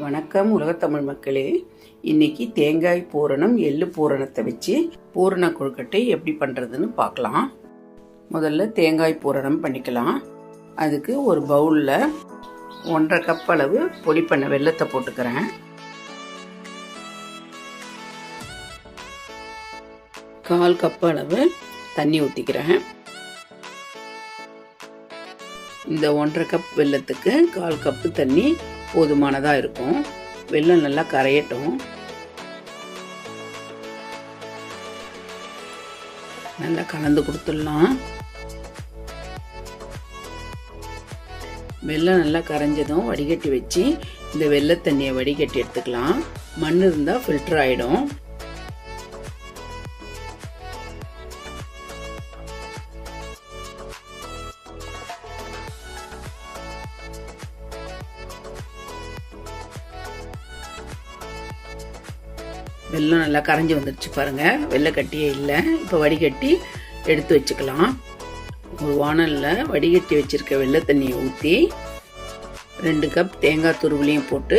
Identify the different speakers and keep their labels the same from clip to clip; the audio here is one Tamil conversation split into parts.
Speaker 1: வணக்கம் உலகத்தமிழ் மக்களே. இன்னைக்கு தேங்காய் பூரணம் எள்ளு பூரணத்தை வச்சு பூரண கொழுக்கட்டை எப்படி பண்ணுறதுன்னு பார்க்கலாம். முதல்ல தேங்காய் பூரணம் பண்ணிக்கலாம். அதுக்கு ஒரு பவுலில் ஒன்றரை கப் அளவு பொடி பண்ண வெல்லத்தை போட்டுக்கிறேன். கால் கப் அளவு தண்ணி ஊற்றிக்கிறேன் இந்த ஒன்றரை கப் வெல்லத்துக்கு கால் கப்பு தண்ணி போதுமானதாக இருக்கும். வெள்ளம் நல்லா கரையட்டும். நல்லா கலந்து கொடுத்துடலாம். வெள்ளம் நல்லா கரைஞ்சதும் வடிகட்டி வச்சு இந்த வெள்ளை தண்ணியை வடிகட்டி எடுத்துக்கலாம். மண் இருந்தால் ஃபில்டர் ஆகிடும் வெள்ளம் நல்லா கரைஞ்சி வந்துடுச்சு பாருங்கள் வெள்ளை கட்டியே இல்லை. இப்போ வடிகட்டி எடுத்து வச்சுக்கலாம். ஒரு வானலில் வடிகட்டி வச்சிருக்க வெள்ளை தண்ணியை ஊற்றி ரெண்டு கப் தேங்காய் துருவலையும் போட்டு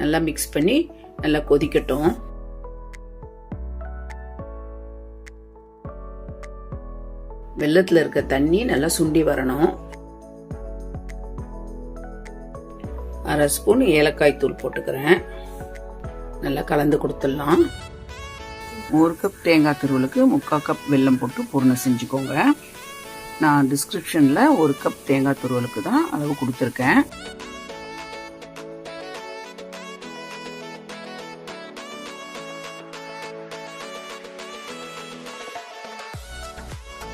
Speaker 1: நல்லா மிக்ஸ் பண்ணி நல்லா கொதிக்கட்டும். வெள்ளத்தில் இருக்க தண்ணி நல்லா சுண்டி வரணும். அரை ஸ்பூன் ஏலக்காய் தூள் போட்டுக்கிறேன். நல்லா கலந்து கொடுத்துடலாம். ஒரு கப் தேங்காய் துருவலுக்கு முக்கால் கப் வெல்லம் போட்டு பூர்ணம் செஞ்சுக்கோங்க. நான் டிஸ்கிரிப்ஷனில் ஒரு கப் தேங்காய் துருவலுக்கு தான் அளவு கொடுத்துருக்கேன்.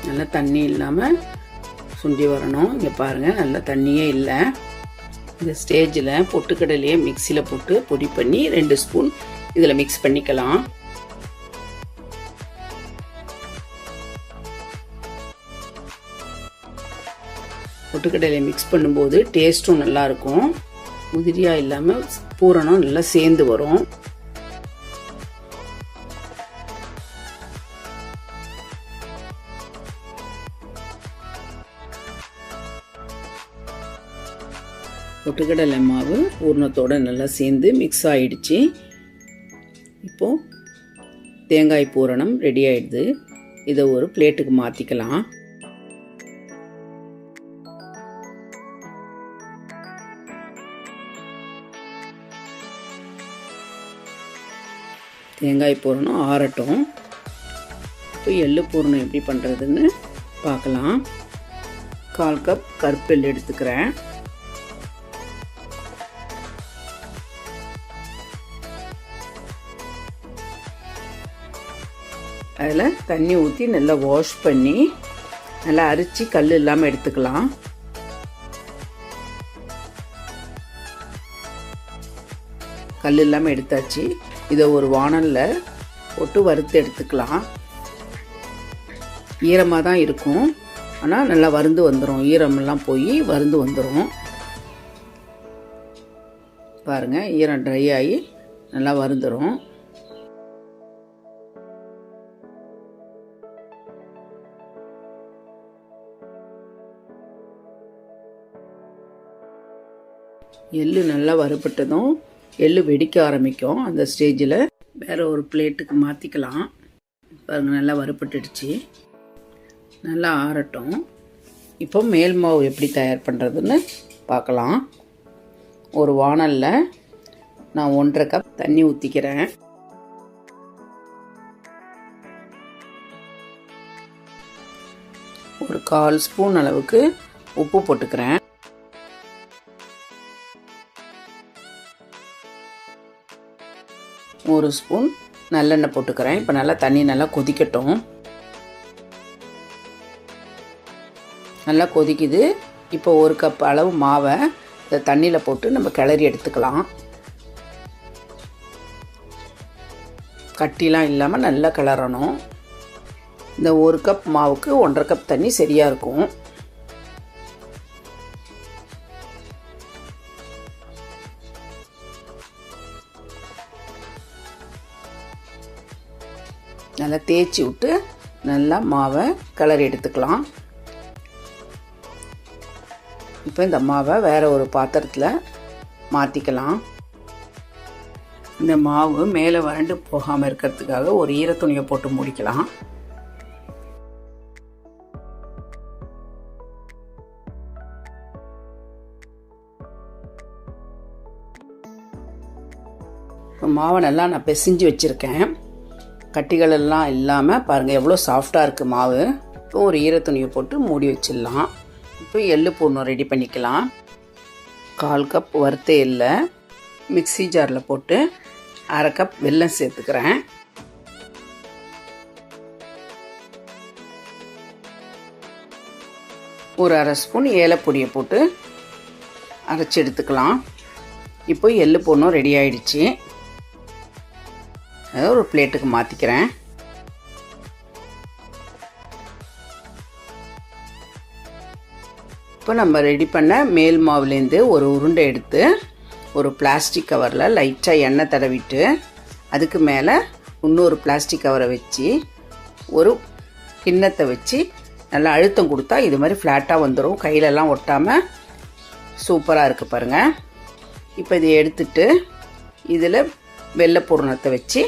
Speaker 1: நல்லா தண்ணி இல்லாமல் சுண்டி வரணும். இங்கே பாருங்கள் நல்லா தண்ணியே இல்லை. இந்த ஸ்டேஜில் பொட்டுக்கடலையை மிக்சியில் போட்டு பொடி பண்ணி ரெண்டு ஸ்பூன் இதில் மிக்ஸ் பண்ணிக்கலாம். பொட்டுக்கடலையை மிக்ஸ் பண்ணும்போது டேஸ்ட்டும் நல்லாயிருக்கும் முதிரியாக இல்லாமல் பூரணம் நல்லா சேர்ந்து வரும். பொட்டுக்கடலை மாவு பூர்ணத்தோடு நல்லா சேர்ந்து மிக்ஸ் ஆகிடுச்சு இப்போது தேங்காய் பூரணம் ரெடி ஆகிடுது இதை ஒரு பிளேட்டுக்கு மாற்றிக்கலாம் தேங்காய் பூரணம் ஆறட்டும். இப்போ எள்ளு பூரணம் எப்படி பண்ணுறதுன்னு பார்க்கலாம். கால் கப் கருப்பெல் எடுத்துக்கிறேன். அதில் தண்ணி ஊற்றி நல்லா வாஷ் பண்ணி நல்லா அரித்து கல் இல்லாமல் எடுத்துக்கலாம். கல் இல்லாமல் எடுத்தாச்சு. இதை ஒரு வானலில் போட்டு வறுத்து எடுத்துக்கலாம். ஈரமாக தான் இருக்கும். ஆனால் நல்லா வருந்து வந்துடும் ஈரமெல்லாம் போய் வருந்து வந்துடும் பாருங்கள் ஈரம் ட்ரை ஆகி நல்லா வருந்துடும் எள்ளு நல்லா வறுபட்டதும் எள்ளு வெடிக்க ஆரம்பிக்கும். அந்த ஸ்டேஜில் வேறு ஒரு பிளேட்டுக்கு மாற்றிக்கலாம் பாருங்கள் நல்லா வறுபட்டுடுச்சு. நல்லா ஆறட்டும். இப்போ மேல் மாவு எப்படி தயார் பண்ணுறதுன்னு பார்க்கலாம். ஒரு வானலில் நான் ஒன்றரை கப் தண்ணி ஊற்றிக்கிறேன் ஒரு கால் ஸ்பூன் அளவுக்கு உப்பு போட்டுக்கிறேன். ஒரு ஸ்பூன் நல்லெண்ணெய் போட்டுக்கிறேன். இப்போ நல்லா தண்ணி நல்லா கொதிக்கட்டும். நல்லா கொதிக்குது. இப்போ ஒரு கப் அளவு மாவை இந்த தண்ணியில் போட்டு நம்ம கிளறி எடுத்துக்கலாம். கட்டிலாம் இல்லாமல் நல்லா கிளறணும். இந்த ஒரு கப் மாவுக்கு ஒன்றரை கப் தண்ணி சரியாக இருக்கும். நல்லா தேய்ச்சி விட்டு நல்லா மாவை கிளறி எடுத்துக்கலாம். இப்போ இந்த மாவை வேறு ஒரு பாத்திரத்தில் மாற்றிக்கலாம் இந்த மாவு மேலே வறண்டு போகாமல் இருக்கிறதுக்காக ஒரு ஈரத்துணியை போட்டு முடிக்கலாம். மாவை நல்லா நான் பிசைஞ்சு வச்சுருக்கேன். கட்டிகள் எல்லாம் இல்லாமல் பாருங்கள் எவ்வளோ சாஃப்டாக இருக்குது மாவு. இப்போ ஒரு ஈரத்துணியை போட்டு மூடி வச்சிடலாம். இப்போ எள்ளு பூர்ணம் ரெடி பண்ணிக்கலாம். கால் கப் வறுத்த எள்ளை மிக்ஸி ஜாரில் போட்டு அரை கப் வெல்லம் சேர்த்துக்கிறேன். ஒரு அரை ஸ்பூன் ஏலப்பொடியை போட்டு அரைச்சி எடுத்துக்கலாம். இப்போ எள்ளு பூர்ணம் ரெடி ஆயிடுச்சு. அதை ஒரு பிளேட்டுக்கு மாற்றிக்கிறேன் இப்போ நம்ம ரெடி பண்ண மேல் மாவுலேருந்து ஒரு உருண்டை எடுத்து ஒரு பிளாஸ்டிக் கவரில் லைட்டாக எண்ணெய் தடவிட்டு அதுக்கு மேலே இன்னொரு பிளாஸ்டிக் கவரை வச்சு ஒரு கிண்ணத்தை வச்சு நல்லா அழுத்தம் கொடுத்தா இது மாதிரி ஃப்ளாட்டாக வந்துடும் கையிலலாம் ஒட்டாமல் சூப்பராக இருக்குது பாருங்கள் இப்போ இதை எடுத்துட்டு இதில் வெள்ளை பூரணத்தை வச்சு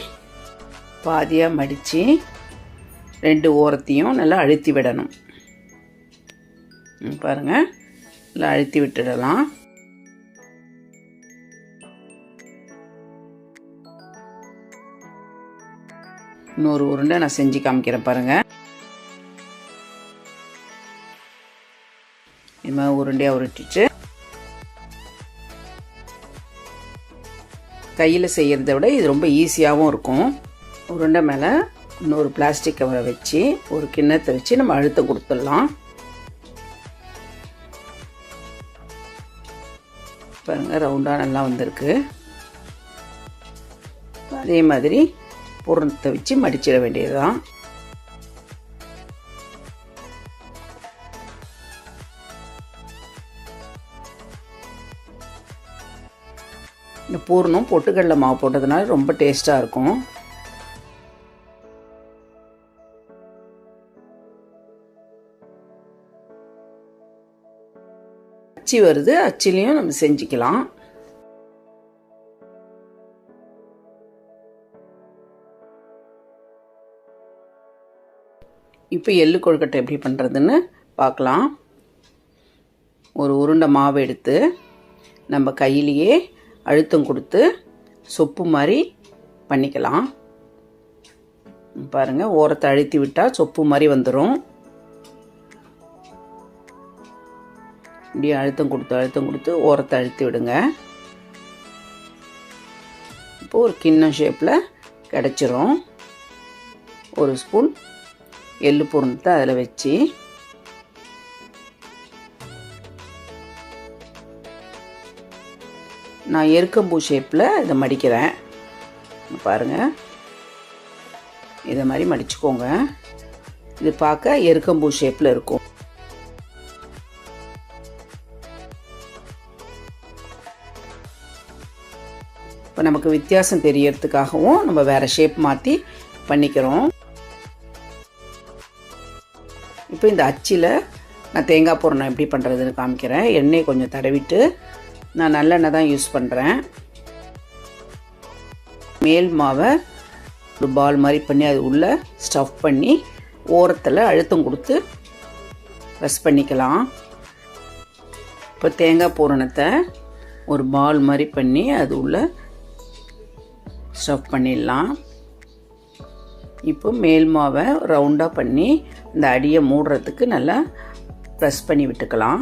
Speaker 1: பாதியாக மடித்து ரெண்டு ஓரத்தையும் நல்லா அழுத்தி விடணும். பாருங்கள் நல்லா அழுத்தி விட்டுடலாம். இன்னொரு உருண்டை நான் செஞ்சு காமிக்கிறேன் பாருங்கள் இது மாதிரி உருண்டையாக உருட்டிட்டு கையில் செய்கிறத விட இது ரொம்ப ஈஸியாகவும் இருக்கும். உருண்டை மேலே இன்னொரு பிளாஸ்டிக் கவரை வச்சு ஒரு கிண்ணத்தை வச்சு நம்ம அழுத்தம் கொடுத்துடலாம். பாருங்க ரவுண்டாக நல்லா வந்திருக்கு. அதே மாதிரி பூரணத்தை வச்சு மடிச்சிட வேண்டியது தான் இந்த பூர்ணம் பொட்டுக்கடலை மாவு போட்டதுனால ரொம்ப டேஸ்ட்டாக இருக்கும். அச்சு வருது அச்சிலையும் நம்ம செஞ்சுக்கலாம். இப்போ எள்ளு கொழுக்கட்டை எப்படி பண்ணுறதுன்னு பார்க்கலாம். ஒரு உருண்டை மாவு எடுத்து நம்ம கையிலேயே அழுத்தம் கொடுத்து சொப்பு மாதிரி பண்ணிக்கலாம். பாருங்கள் ஓரத்தை அழுத்தி விட்டால் சொப்பு மாதிரி வந்துடும் இப்படியே அழுத்தம் கொடுத்து அழுத்தம் கொடுத்து ஓரத்தை அழுத்தி விடுங்க. இப்போ ஒரு கிண்ணம் ஷேப்பில் கிடச்சிரும். ஒரு ஸ்பூன் எள்ளு பூரணத்தை அதில் வச்சு நான் எருக்கம்பூ ஷேப்பில் இதை மடிக்கிறேன். பாருங்கள் இதை மாதிரி மடிச்சுக்கோங்க. இது பார்க்க எருக்கம்பூ ஷேப்பில் இருக்கும். இப்போ நமக்கு வித்தியாசம் தெரியறதுக்காகவும் நம்ம வேறு ஷேப் மாற்றி பண்ணிக்கிறோம். இப்போ இந்த அச்சில் நான் தேங்காய் பூரணம் எப்படி பண்ணுறதுன்னு காமிக்கிறேன். எண்ணெய் கொஞ்சம் தடவிட்டு நான் நல்லெண்ணெய் தான் யூஸ் பண்ணுறேன் மேல் மாவை ஒரு பால் மாதிரி பண்ணி அது உள்ளே ஸ்டஃப் பண்ணி ஓரத்தில் அழுத்தம் கொடுத்து ப்ரெஸ் பண்ணிக்கலாம். இப்போ தேங்காய் பூரணத்தை ஒரு பால் மாதிரி பண்ணி அது உள்ளே ஸ்டஃப் பண்ணிடலாம். இப்போ மேல் மாவை ரவுண்டாக பண்ணி இந்த அடியை மூடுறதுக்கு நல்லா ப்ரெஸ் பண்ணி விட்டுக்கலாம்.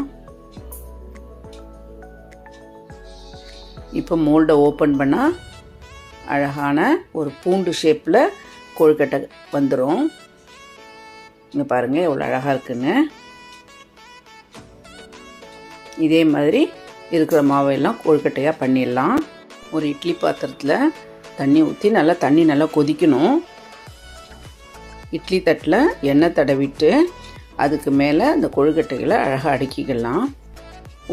Speaker 1: இப்போ மோல்டை ஓப்பன் பண்ணால் அழகான ஒரு பூண்டு ஷேப்பில் கொழுக்கட்டை வந்துடும் இங்கே பாருங்கள் எவ்வளோ அழகாக இருக்குங்க இதே மாதிரி இருக்கிற மாவையெல்லாம் கொழுக்கட்டையாக பண்ணிடலாம். ஒரு இட்லி பாத்திரத்தில் தண்ணி ஊற்றி நல்லா தண்ணி நல்லா கொதிக்கணும். இட்லி தட்டில் எண்ணெய் தடவிட்டு அதுக்கு மேலே அந்த கொழுக்கட்டைகளை அழகாக அடுக்கிக்கலாம்.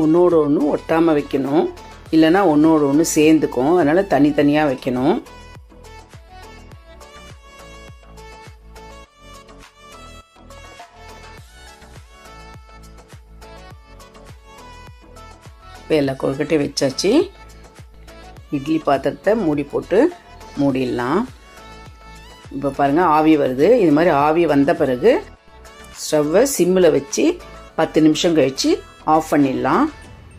Speaker 1: ஒன்றோடு ஒன்று ஒட்டாமல் வைக்கணும். இல்லைன்னா ஒன்றோடு ஒன்று சேர்ந்துக்கும். அதனால் தனித்தனியாக வைக்கணும். இப்போ எல்லா கொழுக்கட்டையும் வச்சாச்சு. இட்லி பாத்திரத்தை மூடி போட்டு மூடிடலாம். இப்போ பாருங்கள் ஆவி வருது. இது மாதிரி ஆவி வந்த பிறகு ஸ்டவ்வை சிம்மில் வச்சு பத்து நிமிஷம் கழித்து ஆஃப் பண்ணிடலாம்.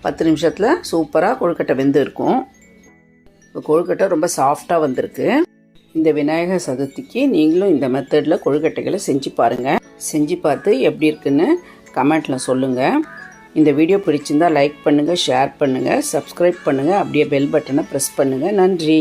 Speaker 1: பத்து நிமிஷத்தில் சூப்பராக கொழுக்கட்டை வெந்து இருக்கும். இப்போ கொழுக்கட்டை ரொம்ப சாஃப்டாக வந்திருக்கு. இந்த விநாயகர் சதுர்த்திக்கு நீங்களும் இந்த மெத்தடில் கொழுக்கட்டைகளை செஞ்சு பாருங்கள் செஞ்சு பார்த்து எப்படி இருக்குன்னு கமெண்ட்டில் சொல்லுங்கள் இந்த வீடியோ பிடிச்சிருந்தா லைக் பண்ணுங்கள் ஷேர் பண்ணுங்கள் சப்ஸ்கிரைப் பண்ணுங்கள் அப்படியே பெல் பட்டனை ப்ரெஸ் பண்ணுங்கள் நன்றி.